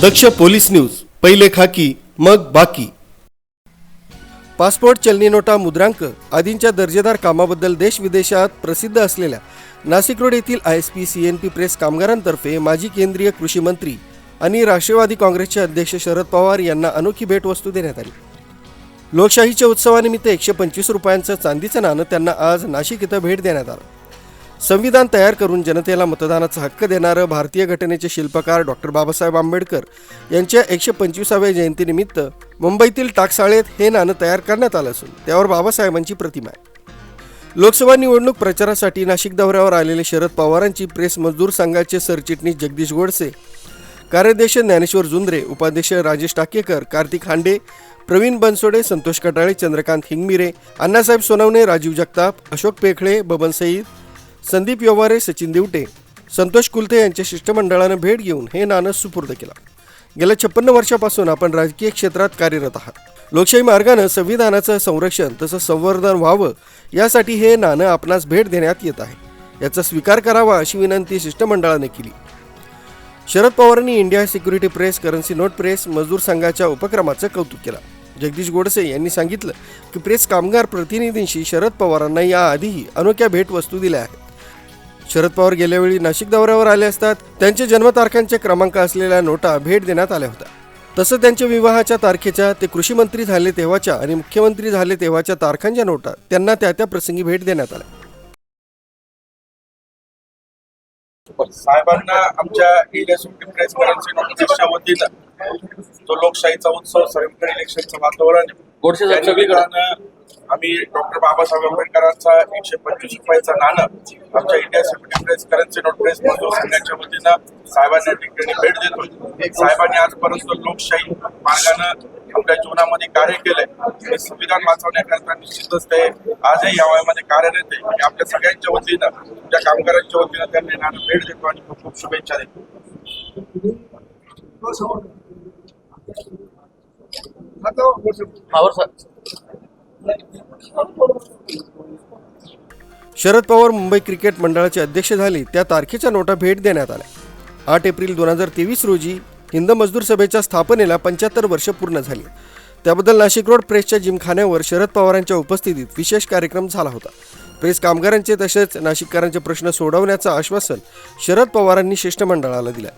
दक्ष police news पहिले खाकी मग बाकी. पासपोर्ट चलनी नोटा मुद्रांक आदींच्या दर्जेदार कामाबद्दल देशविदेशात प्रसिद्ध असलेल्या नाशिक रोड येथील I S P C N P press कामगारांतर्फे माजी केंद्रीय कृषी मंत्री आणि राष्ट्रवादी काँग्रेसचे अध्यक्ष शरद पवार यांना अनोखी भेटवस्तू देण्यात आली. लोकशाहीच्या उत्सवानिमित्त एकशे पंचवीस रुपयांचं चांदीचं नाणं त्यांना आज नाशिक इथं भेट देण्यात आलं. संविधान तयार करून जनतेला मतदानाचा हक्क देणारं भारतीय घटनेचे शिल्पकार डॉक्टर बाबासाहेब आंबेडकर यांच्या एकशे पंचवीसाव्या जयंतीनिमित्त मुंबईतील टाकसाळेत हे नाणं तयार करण्यात आलं असून त्यावर बाबासाहेबांची प्रतिमा आहे. लोकसभा निवडणूक प्रचारासाठी नाशिक दौऱ्यावर आलेले शरद पवारांची प्रेस मजदूर संघाचे सरचिटणीस जगदीश गोडसे कार्याध्यक्ष ज्ञानेश्वर जुंद्रे उपाध्यक्ष राजेश टाकेकर कार्तिक हांडे प्रवीण बनसोडे संतोष कटाळे चंद्रकांत हिंगमिरे अण्णासाहेब सोनवणे राजीव जगताप अशोक पेखळे बबन सईद संदीप व्यवहारे सचिन दिवटे संतोष कुलते यांच्या शिष्टमंडळानं भेट घेऊन हे नाणं सुपूर्द केलं. गेल्या छप्पन्न वर्षापासून आपण राजकीय क्षेत्रात कार्यरत आहात. लोकशाही मार्गानं संविधानाचं संरक्षण तसं संवर्धन व्हावं यासाठी हे नाणं आपणास भेट देण्यात येत आहे. याचा स्वीकार करावा अशी विनंती शिष्टमंडळाने केली. शरद पवारांनी India security press currency note press मजदूर संघाच्या उपक्रमाचं कौतुक केलं. जगदीश गोडसे यांनी सांगितलं की प्रेस कामगार प्रतिनिधींशी शरद पवारांना याआधीही अनोख्या भेटवस्तू दिल्या आहेत. शरद पवार गेल्या वेळी नाशिक दौऱ्यावर आले असतात. त्यांच्या जन्मतारखांचे क्रमांक असलेल्या नोटा भेट देण्यात आल्या होत्या. तसं त्यांच्या विवाहाच्या तारखेच्या ते कृषी मंत्री झाले तेव्हाच्या आणि मुख्यमंत्री झाले तेव्हाच्या तारखांच्या नोटा त्यांना त्या त्या प्रसंगी भेट देण्यात आल्या. साहेबांना आमच्या जो लोकशाहीचा उत्सव सर्वकडे इलेक्शनचं वातावरण आम्ही डॉक्टर बाबासाहेब आंबेडकरांचा एकशे पंचवीस रुपयाचा नाणं आमच्या India safety press currency note press मजदूर संघाच्या वतीनं साहेबांना ठिकाणी भेट देतो साहेबांनी आजपर्यंत लोकशाही मार्गानं आपल्या जीवनामध्ये कार्य केलंय. आणि संविधान वाचवण्याकरता निश्चितच ते आजही या वयामध्ये कार्यरत आहे. आणि आपल्या सगळ्यांच्या वतीनं त्या कामगारांच्या वतीनं त्यांनी नाणं भेट देतो आणि खूप खूप शुभेच्छा देतो. शरद पवार मुंबई क्रिकेट मंडळाचे अध्यक्ष झाले त्या तारखेच्या नोटा भेट देण्यात आल्या. आठ एप्रिल दोन हजार तेवीस रोजी हिंद मजदूर सभेच्या स्थापनेला पंच्याहत्तर वर्ष पूर्ण झाली. त्याबद्दल नाशिक रोड प्रेसच्या जिमखान्यावर शरद पवारांच्या उपस्थितीत विशेष कार्यक्रम झाला होता. प्रेस कामगारांचे तसेच नाशिककरांचे प्रश्न सोडवण्याचं आश्वासन शरद पवारांनी शिष्टमंडळाला दिलं.